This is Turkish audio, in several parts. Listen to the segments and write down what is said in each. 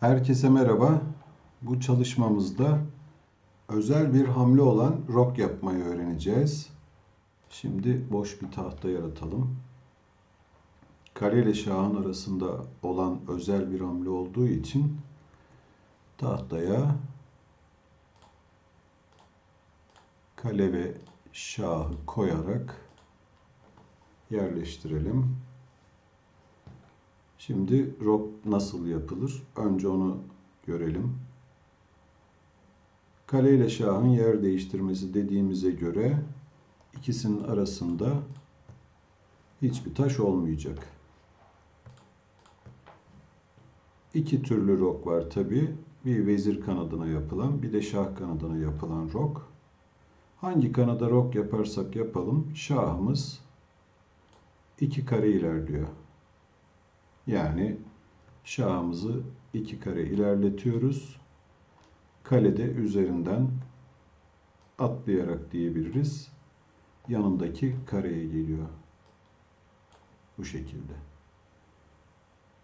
Herkese merhaba. Bu çalışmamızda özel bir hamle olan rok yapmayı öğreneceğiz. Şimdi boş bir tahta yaratalım. Kare ile şahın arasında olan özel bir hamle olduğu için tahtaya kale ve şahı koyarak yerleştirelim. Şimdi rok nasıl yapılır? Önce onu görelim. Kale ile şahın yer değiştirmesi dediğimize göre ikisinin arasında hiçbir taş olmayacak. İki türlü rok var tabi. Bir vezir kanadına yapılan, bir de şah kanadına yapılan rok. Hangi kanada rok yaparsak yapalım, şahımız iki kare ilerliyor. Yani şahımızı iki kare ilerletiyoruz. Kalede üzerinden atlayarak diyebiliriz. Yanındaki kareye geliyor. Bu şekilde.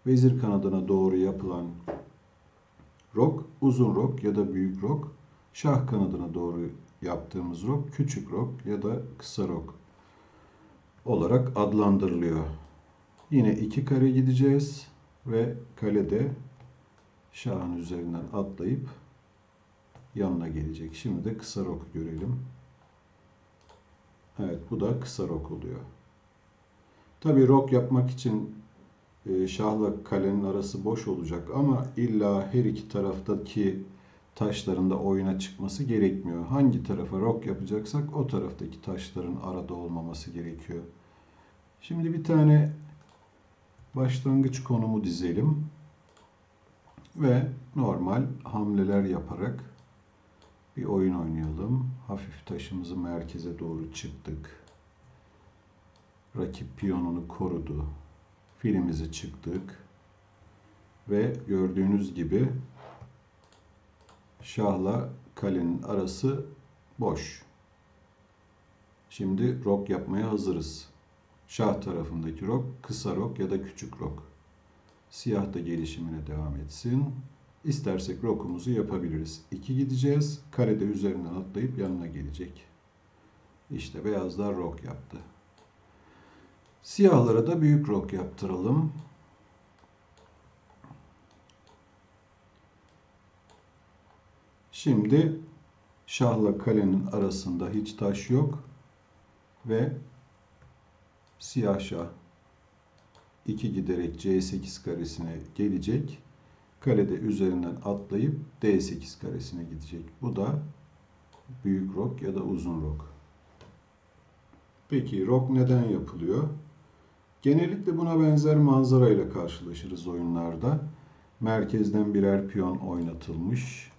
Vezir kanadına doğru yapılan rok, uzun rok ya da büyük rok. Şah kanadına doğru yaptığımız rok, küçük rok ya da kısa rok olarak adlandırılıyor. Yine iki kare gideceğiz ve kalede şahın üzerinden atlayıp yanına gelecek. Şimdi de kısa rok görelim. Evet bu da kısa rok oluyor. Tabi rok yapmak için e, şahla kalenin arası boş olacak ama illa her iki taraftaki taşların da oyuna çıkması gerekmiyor. Hangi tarafa rok yapacaksak o taraftaki taşların arada olmaması gerekiyor. Şimdi bir tane başlangıç konumu dizelim ve normal hamleler yaparak bir oyun oynayalım. Hafif taşımızı merkeze doğru çıktık. Rakip piyonunu korudu. Filimizi çıktık. Ve gördüğünüz gibi şahla kalenin arası boş. Şimdi rok yapmaya hazırız. Şah tarafındaki rok, kısa rok ya da küçük rok. Siyah da gelişimine devam etsin. İstersek rokumuzu yapabiliriz. 2 gideceğiz. Karede üzerinden atlayıp yanına gelecek. İşte beyazlar rok yaptı. Siyahlara da büyük rok yaptıralım. Şimdi şahla kalenin arasında hiç taş yok ve siyah şah 2 giderek C8 karesine gelecek. Kalede üzerinden atlayıp D8 karesine gidecek. Bu da büyük rok ya da uzun rok. Peki rok neden yapılıyor? Genellikle buna benzer manzara ile karşılaşırız oyunlarda. Merkezden birer piyon oynatılmış.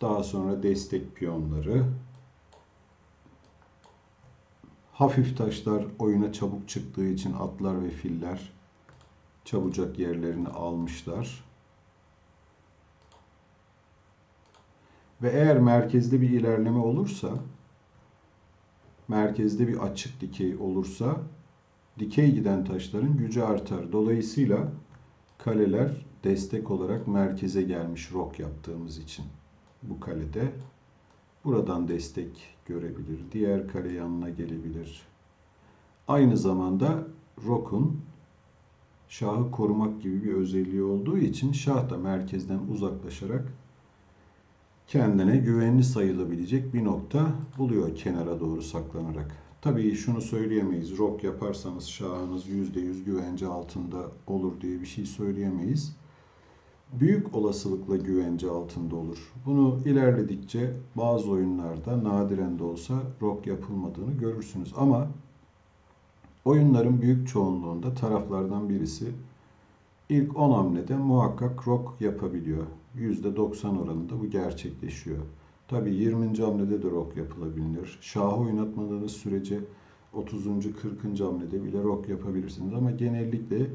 Daha sonra destek piyonları, Hafif taşlar oyuna çabuk çıktığı için atlar ve filler çabucak yerlerini almışlar. Ve eğer merkezde bir ilerleme olursa, merkezde bir açık dikey olursa, dikey giden taşların gücü artar. Dolayısıyla kaleler destek olarak merkeze gelmiş rok yaptığımız için bu kalede buradan destek görebilir. Diğer kare yanına gelebilir. Aynı zamanda Rock'un şahı korumak gibi bir özelliği olduğu için şah da merkezden uzaklaşarak kendine güvenli sayılabilecek bir nokta buluyor kenara doğru saklanarak. Tabii şunu söyleyemeyiz. Rock yaparsanız şahınız %100 güvence altında olur diye bir şey söyleyemeyiz büyük olasılıkla güvence altında olur. Bunu ilerledikçe bazı oyunlarda nadiren de olsa rok yapılmadığını görürsünüz. Ama oyunların büyük çoğunluğunda taraflardan birisi ilk 10 hamlede muhakkak rok yapabiliyor. %90 oranında bu gerçekleşiyor. Tabi 20. hamlede de rok yapılabilir. Şahı oynatmadığınız sürece 30. 40. hamlede bile rok yapabilirsiniz. Ama genellikle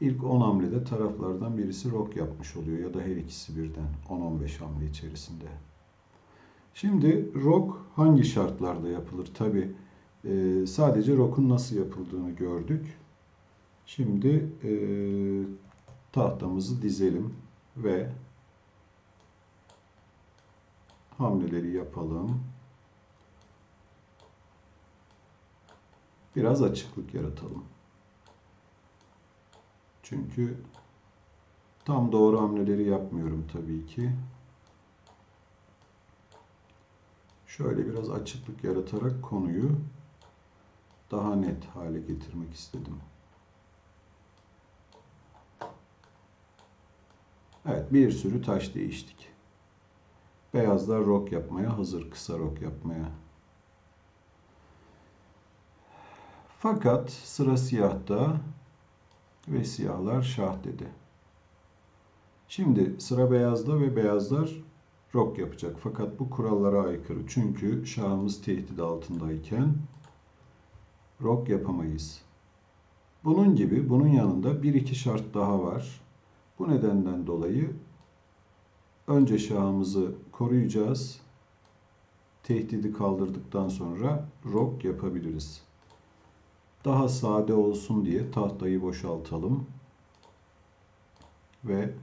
İlk 10 hamlede taraflardan birisi rok yapmış oluyor ya da her ikisi birden 10-15 hamle içerisinde. Şimdi rok hangi şartlarda yapılır? Tabi e, sadece rokun nasıl yapıldığını gördük. Şimdi e, tahtamızı dizelim ve hamleleri yapalım. Biraz açıklık yaratalım. Çünkü tam doğru hamleleri yapmıyorum tabii ki. Şöyle biraz açıklık yaratarak konuyu daha net hale getirmek istedim. Evet, bir sürü taş değiştik. Beyazlar rok yapmaya hazır, kısa rok yapmaya. Fakat sıra siyahta ve siyahlar şah dedi. Şimdi sıra beyazda ve beyazlar rok yapacak. Fakat bu kurallara aykırı. Çünkü şahımız tehdit altındayken rok yapamayız. Bunun gibi bunun yanında bir iki şart daha var. Bu nedenden dolayı önce şahımızı koruyacağız. Tehdidi kaldırdıktan sonra rok yapabiliriz. Daha sade olsun diye tahtayı boşaltalım. Ve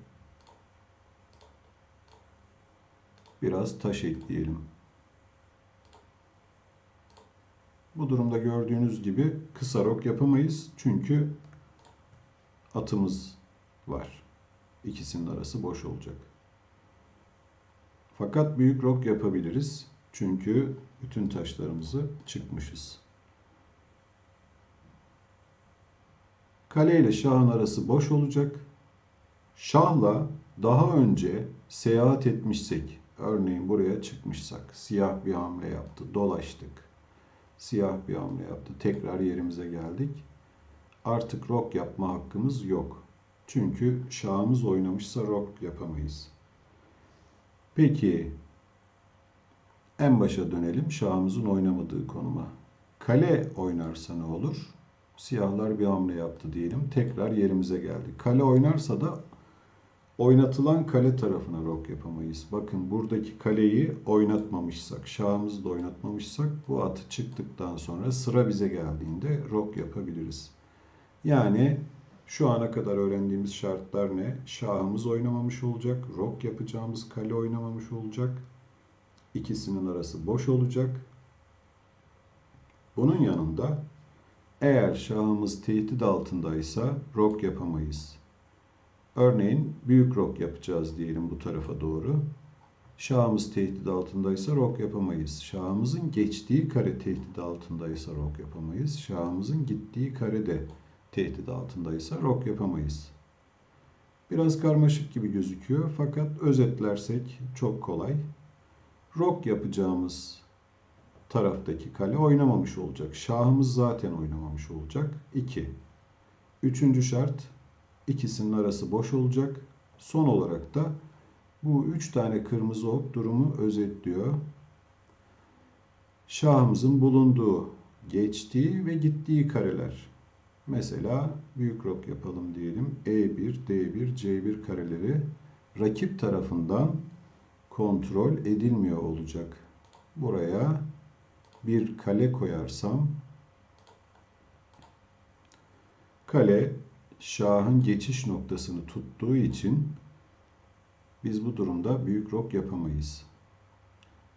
biraz taş ekleyelim. Bu durumda gördüğünüz gibi kısa rok yapamayız. Çünkü atımız var. İkisinin arası boş olacak. Fakat büyük rok yapabiliriz. Çünkü bütün taşlarımızı çıkmışız. Kale ile şahın arası boş olacak. Şahla daha önce seyahat etmişsek, örneğin buraya çıkmışsak, siyah bir hamle yaptı, dolaştık. Siyah bir hamle yaptı, tekrar yerimize geldik. Artık rok yapma hakkımız yok. Çünkü şahımız oynamışsa rok yapamayız. Peki en başa dönelim şahımızın oynamadığı konuma. Kale oynarsa ne olur? Siyahlar bir hamle yaptı diyelim. Tekrar yerimize geldik. Kale oynarsa da oynatılan kale tarafına rok yapamayız. Bakın buradaki kaleyi oynatmamışsak, şahımızı da oynatmamışsak bu atı çıktıktan sonra sıra bize geldiğinde rok yapabiliriz. Yani şu ana kadar öğrendiğimiz şartlar ne? Şahımız oynamamış olacak, rok yapacağımız kale oynamamış olacak. İkisinin arası boş olacak. Bunun yanında eğer şahımız tehdit altındaysa rok yapamayız. Örneğin büyük rok yapacağız diyelim bu tarafa doğru. Şahımız tehdit altındaysa rok yapamayız. Şahımızın geçtiği kare tehdit altındaysa rok yapamayız. Şahımızın gittiği kare de tehdit altındaysa rok yapamayız. Biraz karmaşık gibi gözüküyor fakat özetlersek çok kolay. Rok yapacağımız taraftaki kale oynamamış olacak. Şahımız zaten oynamamış olacak. 2. Üçüncü şart ikisinin arası boş olacak. Son olarak da bu üç tane kırmızı ok durumu özetliyor. Şahımızın bulunduğu, geçtiği ve gittiği kareler. Mesela büyük rok yapalım diyelim. E1, D1, C1 kareleri rakip tarafından kontrol edilmiyor olacak. Buraya bir kale koyarsam kale şahın geçiş noktasını tuttuğu için biz bu durumda büyük rok yapamayız.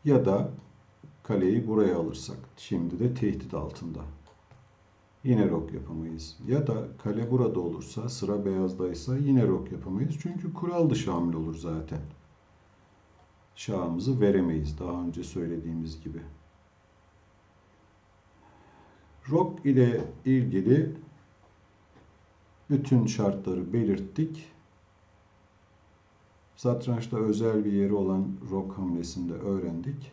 Ya da kaleyi buraya alırsak şimdi de tehdit altında. Yine rok yapamayız. Ya da kale burada olursa sıra beyazdaysa yine rok yapamayız. Çünkü kural dışı hamle olur zaten. Şahımızı veremeyiz daha önce söylediğimiz gibi. Rock ile ilgili bütün şartları belirttik. Satrançta özel bir yeri olan rock hamlesini de öğrendik.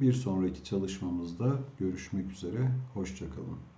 Bir sonraki çalışmamızda görüşmek üzere. Hoşçakalın.